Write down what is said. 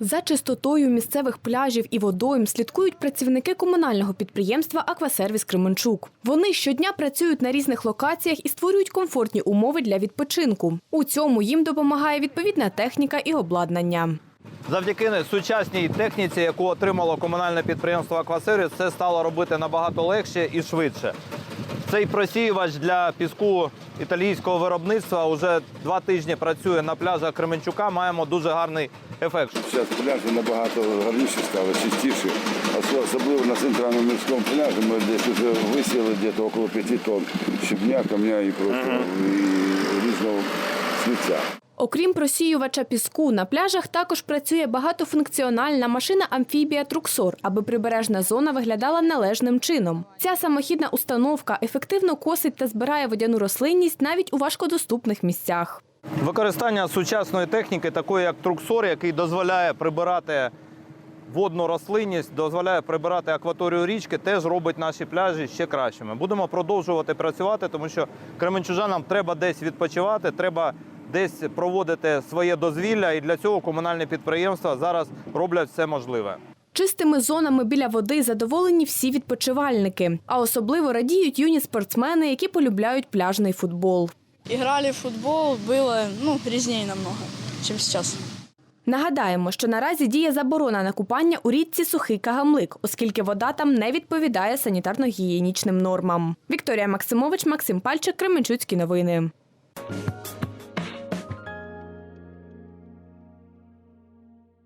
За чистотою місцевих пляжів і водойм слідкують працівники комунального підприємства Аквасервіс Кременчук. Вони щодня працюють на різних локаціях і створюють комфортні умови для відпочинку. У цьому їм допомагає відповідна техніка і обладнання. Завдяки сучасній техніці, яку отримало комунальне підприємство Аквасервіс, це стало робити набагато легше і швидше. Цей просіювач для піску італійського виробництва вже два тижні працює на пляжах Кременчука. Маємо дуже гарний ефект. Зараз пляжі набагато гарніші стали, чистіші. Особливо на центральному міському пляжі ми десь вже висіли десь около п'яти тонн щебня, камня і просто і різного сміття. Окрім просіювача піску, на пляжах також працює багатофункціональна машина амфібія Труксор, аби прибережна зона виглядала належним чином. Ця самохідна установка ефективно косить та збирає водяну рослинність навіть у важкодоступних місцях. Використання сучасної техніки, такої як труксор, який дозволяє прибирати водну рослинність, дозволяє прибирати акваторію річки, теж робить наші пляжі ще кращими. Будемо продовжувати працювати, тому що кременчужанам треба десь відпочивати, треба десь проводити своє дозвілля, і для цього комунальні підприємства зараз роблять все можливе. Чистими зонами біля води задоволені всі відпочивальники, а особливо радіють юні спортсмени, які полюбляють пляжний футбол. Играли в футбол, было ну, грязнее намного, чем сейчас. Нагадаємо, що наразі діє заборона на купання у річці Сухий Кагамлик, оскільки вода там не відповідає санітарно-гігієнічним нормам. Вікторія Максимович, Максим Пальчик, Кременчуцькі новини.